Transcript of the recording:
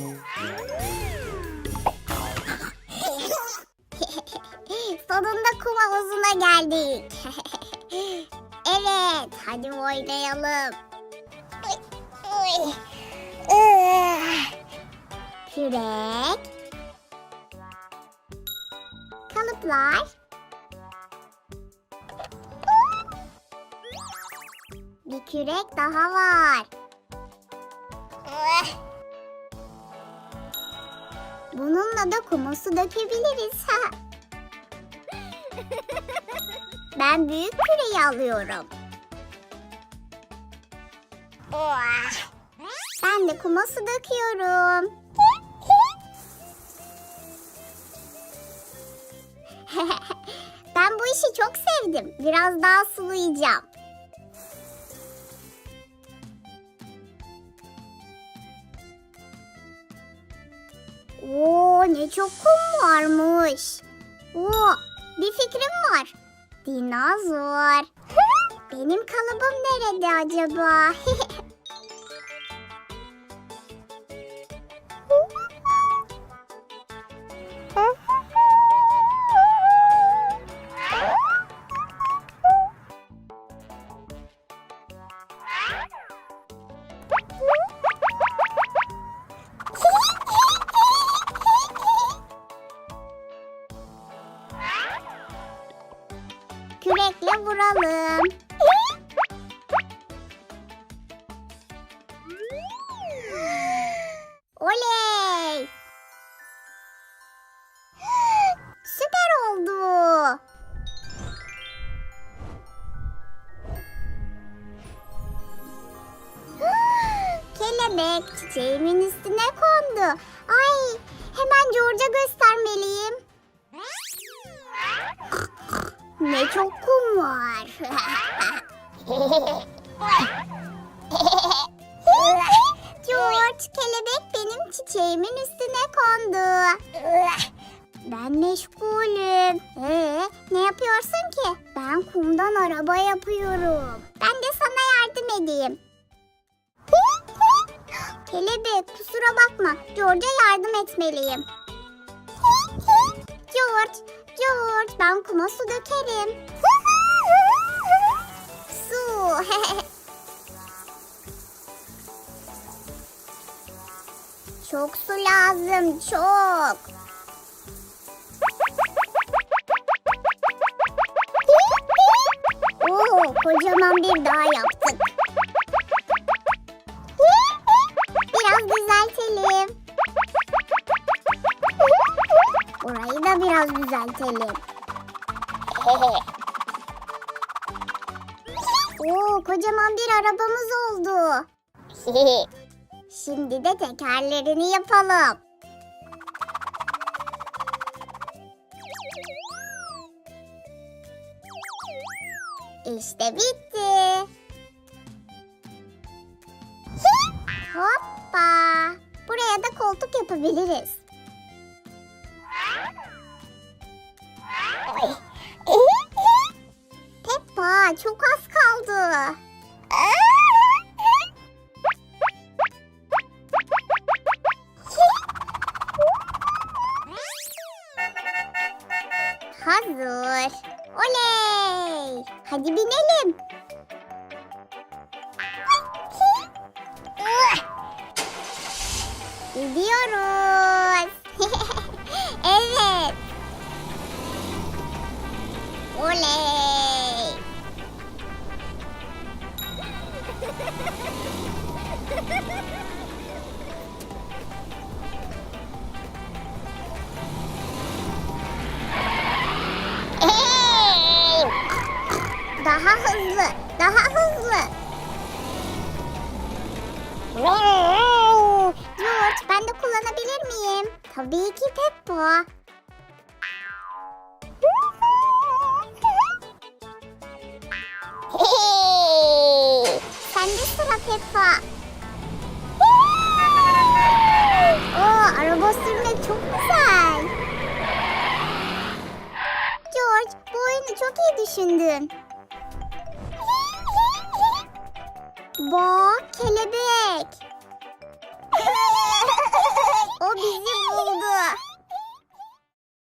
Sonunda kum havuzuna geldik. evet, hadi oynayalım. Kürek. Kalıplar. Bir kürek daha var. Bununla da kuma su dökebiliriz. Ha. Ben büyük küreyi alıyorum. Ben de kuma su döküyorum. ben bu işi çok sevdim. Biraz daha sulayacağım. Oo ne çok kum varmış. Oo bir fikrim var. Dinozor. Benim kalıbım nerede acaba? Kürekle vuralım. Oley! Süper oldu. Kelebek çiçeğimin üstüne kondu. Ay, hemen George'a göstermeliyim. Ne çok kum var. George, kelebek benim çiçeğimin üstüne kondu. Ben meşgulüm. Ee, ne yapıyorsun ki? Ben kumdan araba yapıyorum. Ben de sana yardım edeyim. Kelebek kusura bakma. George'a yardım etmeliyim. George, George ben kuma su dökerim. su. çok su lazım, çok. Oo, kocaman bir dağ yaptık. Da biraz düzeltelim. Oo, kocaman bir arabamız oldu. Şimdi de tekerlerini yapalım. İşte bitti. Hoppa. Buraya da koltuk yapabiliriz. Çok az kaldı. Hazır. Oley! Hadi binelim. Gidiyoruz. evet. Oley! Daha hızlı, daha hızlı. George, ben de kullanabilir miyim? Tabii ki Peppa. Sende sıra Peppa. Oo, araba sürmek çok güzel. George, bu oyunu çok iyi düşündün. Baba kelebek. o bizi